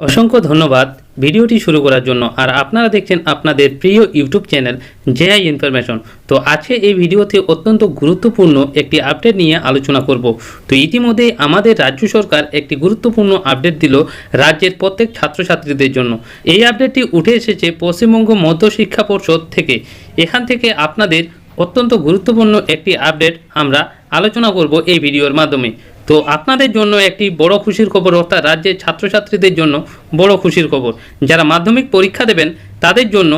অসংখ্য ধন্যবাদ ভিডিওটি শুরু করার জন্য। আর আপনারা দেখছেন আপনাদের প্রিয় ইউটিউব চ্যানেল জেআই ইনফরমেশন। তো আজকে এই ভিডিওতে অত্যন্ত গুরুত্বপূর্ণ একটি আপডেট নিয়ে আলোচনা করব। তো ইতিমধ্যেই আমাদের রাজ্য সরকার একটি গুরুত্বপূর্ণ আপডেট দিল রাজ্যের প্রত্যেক ছাত্রছাত্রীদের জন্য। এই আপডেটটি উঠে এসেছে পশ্চিমবঙ্গ মধ্য শিক্ষা পর্ষদ থেকে। এখান থেকে আপনাদের অত্যন্ত গুরুত্বপূর্ণ একটি আপডেট আমরা আলোচনা করব এই ভিডিওর মাধ্যমে। তো আপনাদের জন্য একটি বড় খুশির খবর, অর্থাৎ রাজ্যের ছাত্রছাত্রীদের জন্য বড় খুশির খবর। যারা মাধ্যমিক পরীক্ষা দেবেন, তাদের জন্য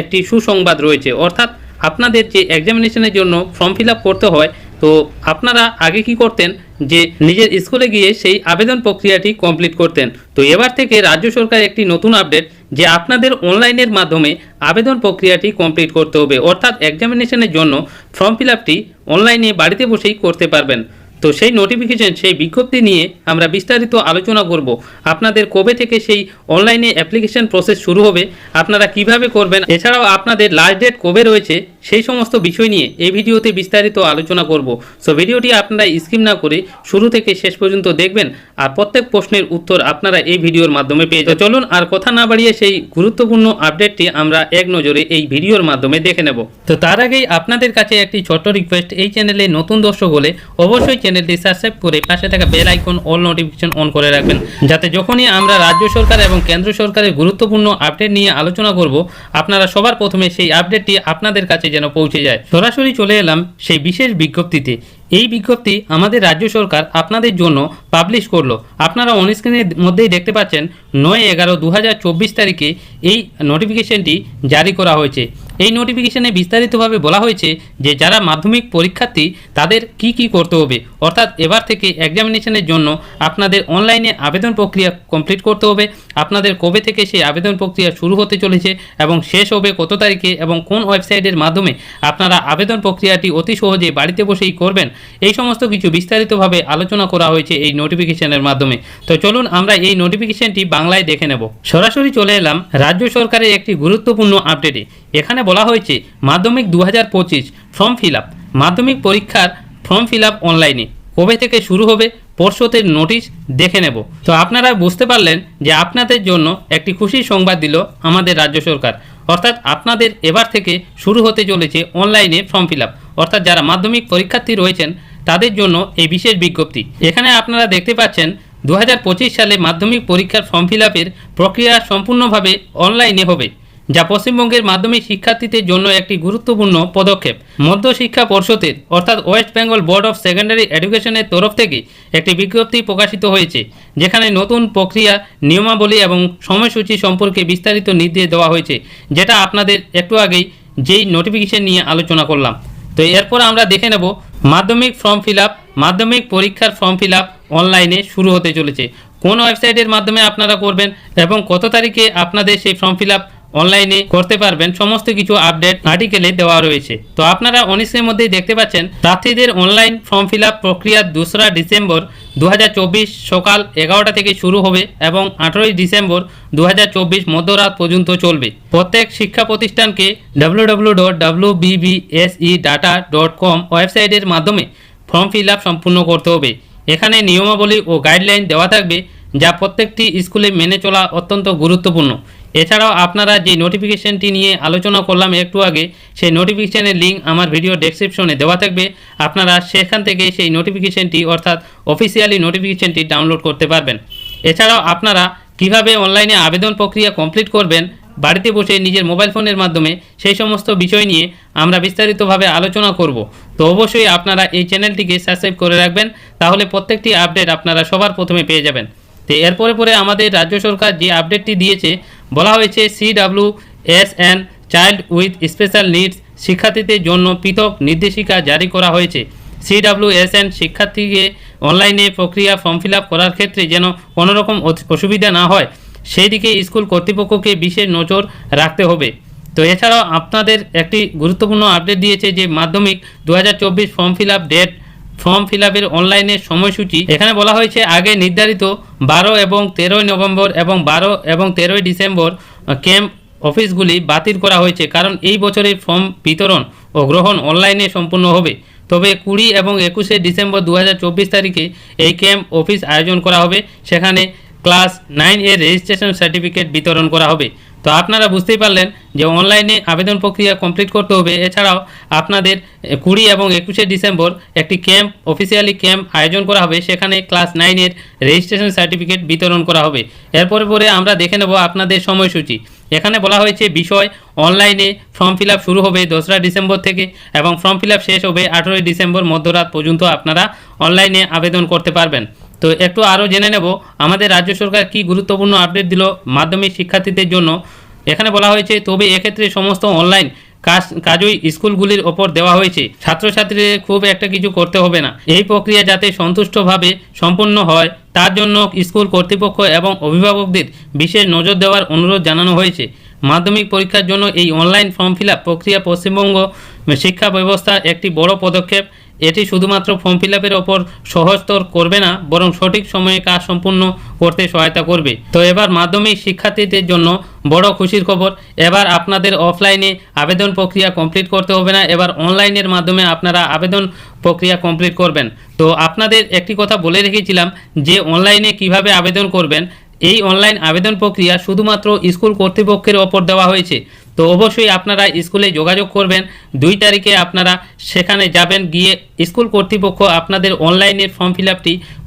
একটি সুসংবাদ রয়েছে। অর্থাৎ আপনাদের যে এক্সামিনেশনের জন্য ফর্ম ফিল করতে হয়, তো আপনারা আগে কি করতেন? যে নিজের স্কুলে গিয়ে সেই আবেদন প্রক্রিয়াটি কমপ্লিট করতেন। তো এবার থেকে রাজ্য সরকার একটি নতুন আপডেট যে আপনাদের অনলাইনের মাধ্যমে আবেদন প্রক্রিয়াটি কমপ্লিট করতে হবে। অর্থাৎ এক্সামিনেশনের জন্য ফর্ম ফিল অনলাইনে বাড়িতে বসেই করতে পারবেন। তো সেই নোটিফিকেশন সেই বিজ্ঞপ্তি নিয়ে আমরা বিস্তারিত আলোচনা করব। আপনাদের কবে থেকে সেই অনলাইনে অ্যাপ্লিকেশন প্রসেস শুরু হবে, আপনারা কীভাবে করবেন, এছাড়াও আপনাদের লাস্ট ডেট কবে রয়েছে সেই সমস্ত বিষয় নিয়ে এই ভিডিওতে বিস্তারিত আলোচনা করব। সো ভিডিওটি আপনারা স্কিম না করে শুরু থেকে শেষ পর্যন্ত দেখবেন আর প্রত্যেক প্রশ্নের উত্তর আপনারা এই ভিডিওর মাধ্যমে পেয়ে যাবেন। চলুন আর কথা না বাড়িয়ে সেই গুরুত্বপূর্ণ আপডেটটি আমরা এক নজরে এই ভিডিওর মাধ্যমে দেখে নেব। তো তার আগেই আপনাদের কাছে একটি ছোট্ট রিকোয়েস্ট এই চ্যানেলে নতুন দর্শক হলে অবশ্যই চ্যানেলটি সাবস্ক্রাইব করে পাশে থাকা bell icon all notification on করে রাখবেন। যাতে যখনই আমরা রাজ্য সরকার এবং কেন্দ্র সরকারের গুরুত্বপূর্ণ আপডেট নিয়ে আলোচনা করব, আপনারা সবার প্রথমে সেই আপডেটটি আপনাদের কাছে যেন পৌঁছে যায়। সরাসরি চলে এলাম সেই বিশেষ বিজ্ঞপ্তিতে। এই বিজ্ঞপ্তি আমাদের রাজ্য সরকার আপনাদের জন্য পাবলিশ করল। আপনারা অনস্ক্রিনের মধ্যেই দেখতে পাচ্ছেন, নয় এগারো দু তারিখে এই নোটিফিকেশনটি জারি করা হয়েছে। এই নোটিফিকেশনে বিস্তারিতভাবে বলা হয়েছে যে যারা মাধ্যমিক পরীক্ষার্থী, তাদের কি কি করতে হবে? অর্থাৎ এবার থেকে এক্সামিনেশনের জন্য আপনাদের অনলাইনে আবেদন প্রক্রিয়া কমপ্লিট করতে হবে। আপনাদের কবে থেকে সেই আবেদন প্রক্রিয়া শুরু হতে চলেছে এবং শেষ হবে কত তারিখে এবং কোন ওয়েবসাইটের মাধ্যমে আপনারা আবেদন প্রক্রিয়াটি অতি সহজে বাড়িতে বসেই করবেন, এই সমস্ত কিছু বিস্তারিতভাবে আলোচনা করা হয়েছে এই নোটিফিকেশনের মাধ্যমে। তো চলুন আমরা এই নোটিফিকেশনটি বাংলায় দেখে নেব। সরাসরি চলে এলাম রাজ্য সরকারের একটি গুরুত্বপূর্ণ আপডেটে এখানে বলা হয়েছে, মাধ্যমিক দু হাজার পঁচিশ ফর্ম ফিল আপ মাধ্যমিক পরীক্ষার ফর্ম ফিল আপ অনলাইনে কবে থেকে শুরু হবে, পর্ষদের নোটিশ দেখে নেব। তো আপনারা বুঝতে পারলেন যে আপনাদের জন্য একটি খুশি সংবাদ দিল আমাদের রাজ্য সরকার। অর্থাৎ আপনাদের এবার থেকে শুরু হতে চলেছে অনলাইনে ফর্ম ফিল আপ অর্থাৎ যারা মাধ্যমিক পরীক্ষার্থী রয়েছেন, তাদের জন্য এই বিশেষ বিজ্ঞপ্তি। এখানে আপনারা দেখতে পাচ্ছেন দু হাজার পঁচিশ সালে মাধ্যমিক পরীক্ষার ফর্ম ফিল আপের প্রক্রিয়া সম্পূর্ণভাবে অনলাইনে হবে। যা পশ্চিমবঙ্গের মাধ্যমিক শিক্ষার্থীদের জন্য একটি গুরুত্বপূর্ণ পদক্ষেপ। মধ্য শিক্ষা পর্ষদের, অর্থাৎ West Bengal Board of Secondary এডুকেশনের তরফ থেকে একটি বিজ্ঞপ্তি প্রকাশিত হয়েছে, যেখানে নতুন প্রক্রিয়া, নিয়মাবলী এবং সময়সূচি সম্পর্কে বিস্তারিত নির্দেশ দেওয়া হয়েছে, যেটা আপনাদের একটু আগেই যেই নোটিফিকেশন নিয়ে আলোচনা করলাম। তো এরপর আমরা দেখে নেব, মাধ্যমিক ফর্ম ফিল মাধ্যমিক পরীক্ষার ফর্ম ফিল অনলাইনে শুরু হতে চলেছে। কোন ওয়েবসাইটের মাধ্যমে আপনারা করবেন এবং কত তারিখে আপনাদের সেই ফর্ম ফিল অনলাইনে করতে পারবেন সমস্ত কিছু আপডেট আর্টিকেলে দেওয়া রয়েছে। তো আপনারা অনিশের মধ্যেই দেখতে পাচ্ছেন, প্রার্থীদের অনলাইন ফর্ম ফিল আপ প্রক্রিয়া দোসরা ডিসেম্বর দু হাজার চব্বিশ সকাল এগারোটা থেকে শুরু হবে এবং আঠেরোই ডিসেম্বর দু হাজার চব্বিশ মধ্যরাত পর্যন্ত চলবে। প্রত্যেক শিক্ষা প্রতিষ্ঠানকে কম ওয়েবসাইটের মাধ্যমে ফর্ম ফিল আপ সম্পূর্ণ করতে হবে। এখানে নিয়মাবলী ও গাইডলাইন দেওয়া থাকবে, যা প্রত্যেকটি স্কুলে মেনে চলা অত্যন্ত গুরুত্বপূর্ণ। এছাড়াও আপনারা যে নোটিফিকেশনটি নিয়ে আলোচনা করলাম একটু আগে, সেই নোটিফিকেশানের লিঙ্ক আমার ভিডিও ডেসক্রিপশনে দেওয়া থাকবে। আপনারা সেখান থেকে সেই নোটিফিকেশনটি অর্থাৎ অফিসিয়ালি নোটিফিকেশনটি ডাউনলোড করতে পারবেন। এছাড়াও আপনারা কীভাবে অনলাইনে আবেদন প্রক্রিয়া কমপ্লিট করবেন, বাড়িতে বসে নিজের মোবাইল ফোনের মাধ্যমে, সেই সমস্ত বিষয় নিয়ে আমরা বিস্তারিতভাবে আলোচনা করব। তো অবশ্যই আপনারা এই চ্যানেলটিকে সাবস্ক্রাইব করে রাখবেন, তাহলে প্রত্যেকটি আপডেট আপনারা সবার প্রথমে পেয়ে যাবেন। তো এরপরে পরে আমাদের রাজ্য সরকার যে আপডেটটি দিয়েছে বলা হয়েছে C W S N child with special needs শিক্ষার্থীদের জন্য পৃথক নির্দেশিকা জারি করা হয়েছে। সি ডাব্লিউ এস এন শিক্ষার্থীকে অনলাইনে প্রক্রিয়া ফর্ম ফিল করার ক্ষেত্রে যেন কোনোরকম অসুবিধা না হয় সেই দিকে স্কুল কর্তৃপক্ষকে বিশেষ নজর রাখতে হবে। তো এছাড়াও আপনাদের একটি গুরুত্বপূর্ণ আপডেট দিয়েছে যে মাধ্যমিক দু হাজার চব্বিশ form fill date form fill আপের অনলাইনের সময়সূচি। এখানে বলা হয়েছে, আগে নির্ধারিত বারো এবং তেরোই নভেম্বর এবং বারো এবং তেরোই ডিসেম্বর ক্যাম্প অফিসগুলি বাতিল করা হয়েছে, কারণ এই বছরের ফর্ম বিতরণ ও গ্রহণ অনলাইনে সম্পূর্ণ হবে। তবে কুড়ি এবং একুশে ডিসেম্বর দু হাজার চব্বিশ তারিখে এই ক্যাম্প অফিস আয়োজন করা হবে। সেখানে ক্লাস নাইন এর রেজিস্ট্রেশন সার্টিফিকেট বিতরণ করা হবে। তো আপনারা বুঝতেই পারলেন যে অনলাইনে আবেদন প্রক্রিয়া কমপ্লিট করতে হবে। এছাড়াও আপনাদের কুড়ি এবং একুশে ডিসেম্বর একটি ক্যাম্প অফিসিয়ালি ক্যাম্প আয়োজন করা হবে। সেখানে ক্লাস নাইনের রেজিস্ট্রেশন সার্টিফিকেট বিতরণ করা হবে। এরপরে পরে আমরা দেখে নেব আপনাদের সময়সূচি। এখানে বলা হয়েছে বিষয় অনলাইনে ফর্ম ফিল শুরু হবে দোসরা ডিসেম্বর থেকে এবং ফর্ম ফিল শেষ হবে আঠেরোই ডিসেম্বর মধ্যরাত পর্যন্ত আপনারা অনলাইনে আবেদন করতে পারবেন। তো একটু আরও জেনে নেব, আমাদের রাজ্য সরকার কি গুরুত্বপূর্ণ আপডেট দিল মাধ্যমিক শিক্ষার্থীদের জন্য? এখানে বলা হয়েছে, তবে এক্ষেত্রে সমস্ত অনলাইন কাজ, কাজই স্কুলগুলির ওপর দেওয়া হয়েছে। ছাত্রছাত্রীদের খুব একটা কিছু করতে হবে না। এই প্রক্রিয়া যাতে সন্তুষ্টভাবে সম্পন্ন হয়, তার জন্য স্কুল কর্তৃপক্ষ এবং অভিভাবকদের বিশেষ নজর দেওয়ার অনুরোধ জানানো হয়েছে। মাধ্যমিক পরীক্ষার জন্য এই অনলাইন ফর্ম ফিল প্রক্রিয়া পশ্চিমবঙ্গ শিক্ষা ব্যবস্থার একটি বড় পদক্ষেপ। এটি শুধুমাত্র ফর্ম ফিল আপের ওপর সহজতর করবে না, বরং সঠিক সময়ে কাজ সম্পূর্ণ করতে সহায়তা করবে। তো এবার মাধ্যমিক শিক্ষার্থীদের জন্য বড় খুশির খবর, এবার আপনাদের অফলাইনে আবেদন প্রক্রিয়া কমপ্লিট করতে হবে না, এবার অনলাইনের মাধ্যমে আপনারা আবেদন প্রক্রিয়া কমপ্লিট করবেন। তো আপনাদের একটি কথা বলে রেখেছিলাম যে অনলাইনে কীভাবে আবেদন করবেন, এই অনলাইন আবেদন প্রক্রিয়া শুধুমাত্র স্কুল কর্তৃপক্ষের ওপর দেওয়া হয়েছে। তো অবশ্যই আপনারা স্কুলে যোগাযোগ করবেন। দুই তারিখে আপনারা সেখানে যাবেন, গিয়ে স্কুল কর্তৃপক্ষ আপনাদের অনলাইনের ফর্ম ফিল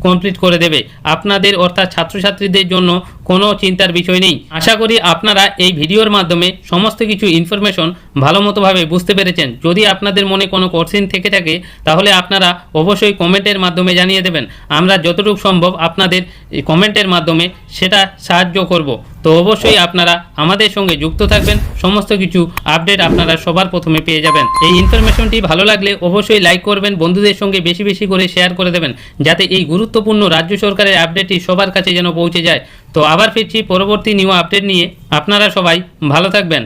কমপ্লিট করে দেবে। আপনাদের অর্থাৎ ছাত্রছাত্রীদের জন্য কোনো চিন্তার বিষয় নেই। আশা করি আপনারা এই ভিডিওর মাধ্যমে সমস্ত কিছু ইনফরমেশন ভালো মতোভাবে বুঝতে পেরেছেন। যদি আপনাদের মনে কোনো কোশ্চিন থেকে থাকে, তাহলে আপনারা অবশ্যই কমেন্টের মাধ্যমে জানিয়ে দেবেন। আমরা যতটুকু সম্ভব আপনাদের কমেন্টের মাধ্যমে সেটা সাহায্য করব। তো অবশ্যই আপনারা আমাদের সঙ্গে যুক্ত থাকবেন। সমস্ত কিছু আপডেট আপনারা সবার প্রথমে পেয়ে যাবেন। এই ইনফরমেশনটি ভালো লাগলে অবশ্যই লাইক করবেন। বন্ধুদের সঙ্গে বেশি বেশি করে শেয়ার করে দেবেন। যাতে এই গুরুত্বপূর্ণ রাজ্য সরকারের আপডেটটি সবার কাছে যেন পৌঁছে যায়। তো আবার ফিরছি পরবর্তী নিউ আপডেট নিয়ে। আপনারা সবাই ভালো থাকবেন।